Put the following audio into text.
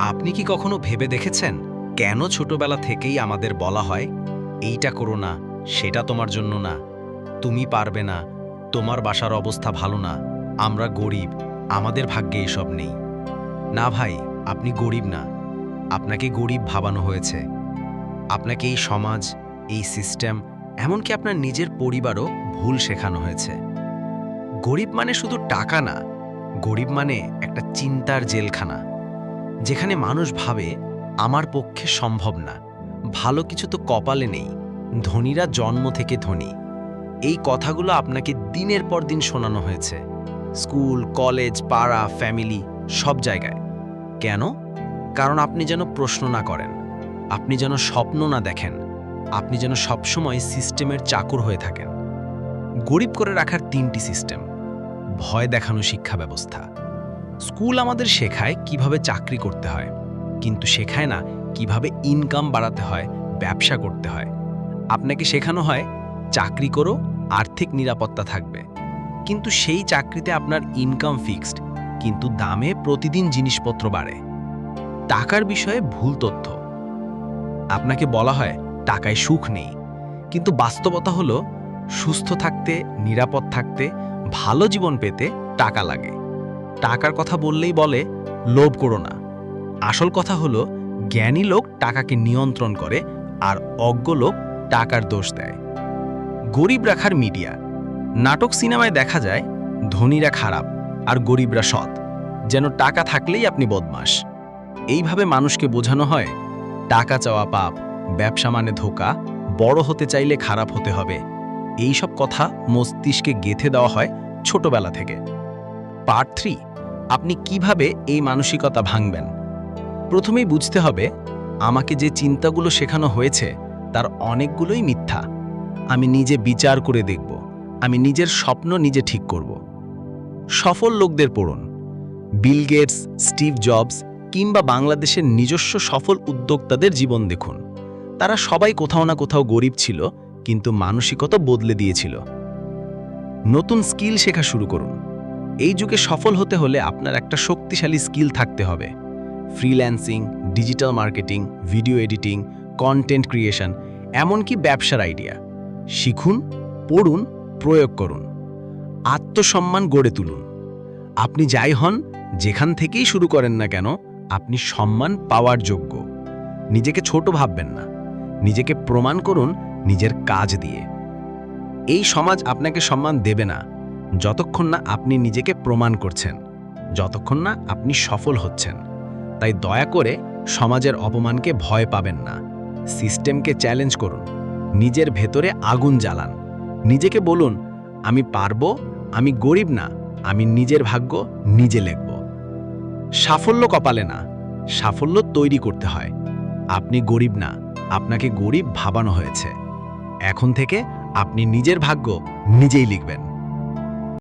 আপনি কি কখনো ভেবে দেখেছেন কেন ছোটবেলা থেকেই আমাদের বলা হয়, এইটা করো না, সেটা তোমার জন্য না, তুমি পারবে না, তোমার বাসার অবস্থা ভালো না, আমরা গরিব, আমাদের ভাগ্যে এসব নেই না ভাই, আপনি গরিব না, আপনাকে গরিব ভাবানো হয়েছে। আপনাকে এই সমাজ, এই সিস্টেম, এমনকি আপনার নিজের পরিবারও ভুল শেখানো হয়েছে। গরিব মানে শুধু টাকা না, গরিব মানে একটা চিন্তার জেলখানা। যেখানে মানুষ ভাবে, আমার পক্ষে সম্ভব না। ভালো কিছু তো কপালে নেই। ধনীরা জন্ম থেকে ধনী। এই কথাগুলো আপনাকে দিনের পর দিন শোনানো হয়েছে। স্কুল, কলেজ, পাড়া, ফ্যামিলি, সব জায়গায়। কেন? কারণ আপনি যেন প্রশ্ন না করেন। আপনি যেন স্বপ্ন না দেখেন। আপনি যেন সবসময় সিস্টেমের চাকর হয়ে থাকেন। গরিব করে রাখার তিনটি সিস্টেম। ভয় দেখানো শিক্ষা ব্যবস্থা। স্কুল আমাদের শেখায় কীভাবে চাকরি করতে হয়, কিন্তু শেখায় না কীভাবে ইনকাম বাড়াতে হয়, ব্যবসা করতে হয়। আপনাকে শেখানো হয়, চাকরি করো, আর্থিক নিরাপত্তা থাকবে। কিন্তু সেই চাকরিতে আপনার ইনকাম ফিক্সড কিন্তু দামে প্রতিদিন জিনিসপত্র বাড়ে। টাকার বিষয়ে ভুল তথ্য। আপনাকে বলা হয়, টাকায় সুখ নেই। কিন্তু বাস্তবতা হলো, সুস্থ থাকতে, নিরাপদ থাকতে, ভালো জীবন পেতে টাকা লাগে। টাকার কথা বললেই বলে, লোভ করো না। আসল কথা হলো, জ্ঞানী লোক টাকাকে নিয়ন্ত্রণ করে আর অজ্ঞ লোক টাকার দোষ দেয়। গরিব রাখার মিডিয়া। নাটক সিনেমায় দেখা যায়, ধনীরা খারাপ আর গরিবরা সৎ। যেন টাকা থাকলেই আপনি বদমাস এইভাবে মানুষকে বোঝানো হয়, টাকা চাওয়া পাপ, ব্যবসা মানে ধোকা, বড় হতে চাইলে খারাপ হতে হবে। এইসব কথা মস্তিষ্কে গেথে দেওয়া হয় ছোটবেলা থেকে। পার্ট থ্রি আপনি কীভাবে এই মানসিকতা ভাঙবেন? প্রথমেই বুঝতে হবে, আমাকে যে চিন্তাগুলো শেখানো হয়েছে, তার অনেকগুলোই মিথ্যা। আমি নিজে বিচার করে দেখব, আমি নিজের স্বপ্ন নিজে ঠিক করব। সফল লোকদের পড়ুন। বিল গেটস স্টিভ জবস কিংবা বাংলাদেশের নিজস্ব সফল উদ্যোক্তাদের জীবন দেখুন। তারা সবাই কোথাও না কোথাও গরিব ছিল, কিন্তু মানসিকতা বদলে দিয়েছিল। নতুন স্কিল শেখা শুরু করুন। এই যুগে সফল হতে হলে আপনার একটা শক্তিশালী স্কিল থাকতে হবে। Freelancing, digital marketing, video editing, content creation, এমনকি ব্যবসার আইডিয়া। শিখুন, পড়ুন, প্রয়োগ করুন। আত্মসম্মান গড়ে তুলুন। আপনি যাই হন, যেখান থেকেই শুরু করেন না কেন, আপনি সম্মান পাওয়ার যোগ্য। নিজেকে ছোট ভাববেন না। নিজেকে প্রমাণ করুন নিজের কাজ দিয়ে। এই সমাজ আপনাকে সম্মান দেবে না। যতক্ষণ না আপনি নিজেকে প্রমাণ করছেন, যতক্ষণ না আপনি সফল হচ্ছেন, তাই দয়া করে সমাজের অপমানকে ভয় পাবেন না। সিস্টেমকে চ্যালেঞ্জ করুন, নিজের ভেতরে আগুন জ্বালান। নিজেকে বলুন, আমি পারব, আমি গরিব না, আমি নিজের ভাগ্য নিজে লিখব। সাফল্য কপালে না, সাফল্য তৈরি করতে হয়। আপনি গরিব না, আপনাকে গরিব ভাবানো হয়েছে। এখন থেকে আপনি নিজের ভাগ্য নিজেই লিখবেন।